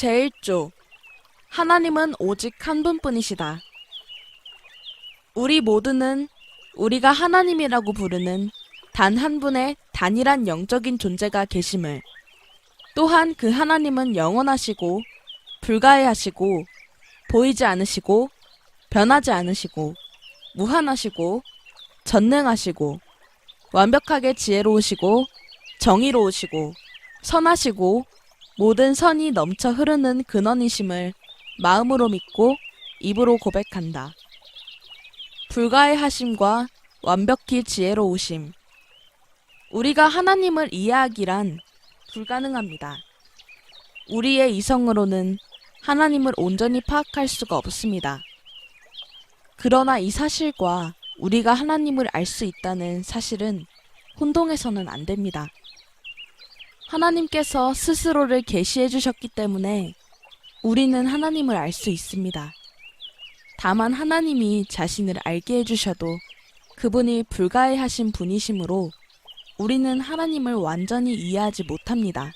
제1조 하나님은 오직 한 분뿐이시다. 우리 모두는 우리가 하나님이라고 부르는 단 한 분의 단일한 영적인 존재가 계심을 또한 그 하나님은 영원하시고 불가해하시고 보이지 않으시고 변하지 않으시고 무한하시고 전능하시고 완벽하게 지혜로우시고 정의로우시고 선하시고 모든 선이 넘쳐 흐르는 근원이심을 마음으로 믿고 입으로 고백한다. 불가의 하심과 완벽히 지혜로우심. 우리가 하나님을 이해하기란 불가능합니다. 우리의 이성으로는 하나님을 온전히 파악할 수가 없습니다. 그러나 이 사실과 우리가 하나님을 알 수 있다는 사실은 혼동해서는 안 됩니다. 하나님께서 스스로를 계시해 주셨기 때문에 우리는 하나님을 알 수 있습니다. 다만 하나님이 자신을 알게 해주셔도 그분이 불가해하신 분이시므로 우리는 하나님을 완전히 이해하지 못합니다.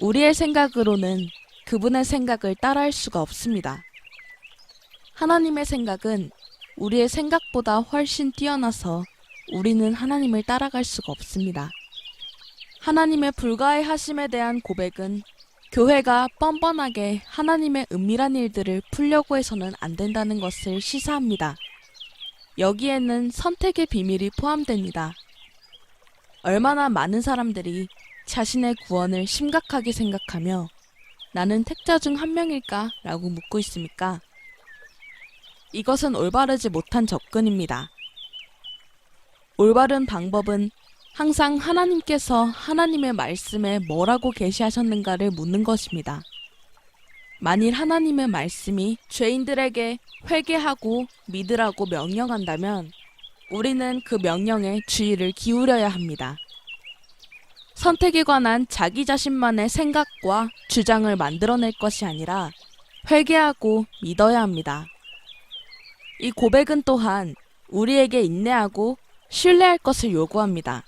우리의 생각으로는 그분의 생각을 따라할 수가 없습니다. 하나님의 생각은 우리의 생각보다 훨씬 뛰어나서 우리는 하나님을 따라갈 수가 없습니다. 하나님의 불가의 하심에 대한 고백은 교회가 뻔뻔하게 하나님의 은밀한 일들을 풀려고 해서는 안 된다는 것을 시사합니다. 여기에는 선택의 비밀이 포함됩니다. 얼마나 많은 사람들이 자신의 구원을 심각하게 생각하며 나는 택자 중 한 명일까? 라고 묻고 있습니까? 이것은 올바르지 못한 접근입니다. 올바른 방법은 항상 하나님께서 하나님의 말씀에 뭐라고 계시하셨는가를 묻는 것입니다. 만일 하나님의 말씀이 죄인들에게 회개하고 믿으라고 명령한다면 우리는 그 명령에 주의를 기울여야 합니다. 선택에 관한 자기 자신만의 생각과 주장을 만들어낼 것이 아니라 회개하고 믿어야 합니다. 이 고백은 또한 우리에게 인내하고 신뢰할 것을 요구합니다.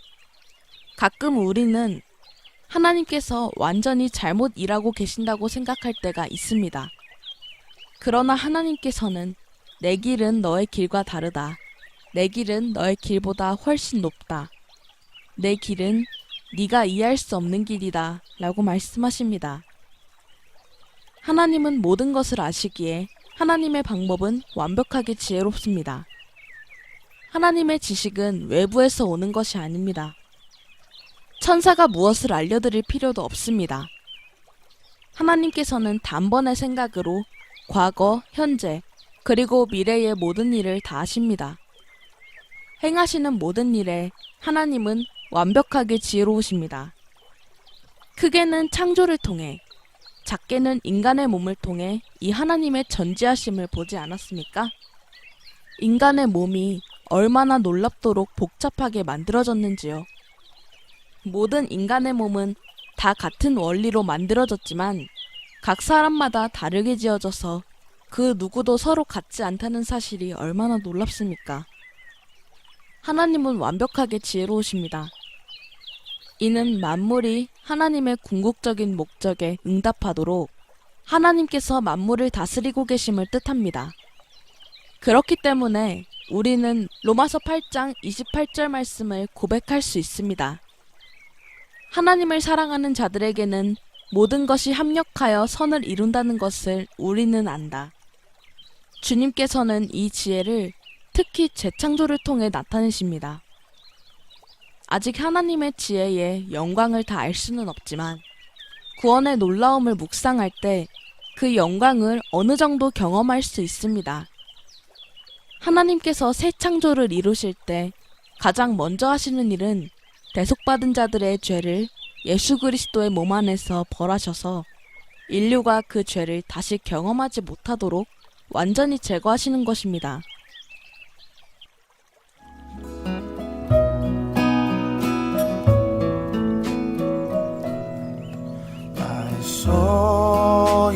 가끔 우리는 하나님께서 완전히 잘못 일하고 계신다고 생각할 때가 있습니다. 그러나 하나님께서는 내 길은 너의 길과 다르다. 내 길은 너의 길보다 훨씬 높다. 내 길은 네가 이해할 수 없는 길이다. 라고 말씀하십니다. 하나님은 모든 것을 아시기에 하나님의 방법은 완벽하게 지혜롭습니다. 하나님의 지식은 외부에서 오는 것이 아닙니다. 천사가 무엇을 알려드릴 필요도 없습니다. 하나님께서는 단번의 생각으로 과거, 현재, 그리고 미래의 모든 일을 다 아십니다. 행하시는 모든 일에 하나님은 완벽하게 지혜로우십니다. 크게는 창조를 통해, 작게는 인간의 몸을 통해 이 하나님의 전지하심을 보지 않았습니까? 인간의 몸이 얼마나 놀랍도록 복잡하게 만들어졌는지요. 모든 인간의 몸은 다 같은 원리로 만들어졌지만 각 사람마다 다르게 지어져서 그 누구도 서로 같지 않다는 사실이 얼마나 놀랍습니까? 하나님은 완벽하게 지혜로우십니다. 이는 만물이 하나님의 궁극적인 목적에 응답하도록 하나님께서 만물을 다스리고 계심을 뜻합니다. 그렇기 때문에 우리는 로마서 8장 28절 말씀을 고백할 수 있습니다. 하나님을 사랑하는 자들에게는 모든 것이 합력하여 선을 이룬다는 것을 우리는 안다. 주님께서는 이 지혜를 특히 재창조를 통해 나타내십니다. 아직 하나님의 지혜에 영광을 다 알 수는 없지만 구원의 놀라움을 묵상할 때 그 영광을 어느 정도 경험할 수 있습니다. 하나님께서 새 창조를 이루실 때 가장 먼저 하시는 일은 대속받은 자들의 죄를 예수 그리스도의 몸 안에서 벌하셔서 인류가 그 죄를 다시 경험하지 못하도록 완전히 제거하시는 것입니다. I saw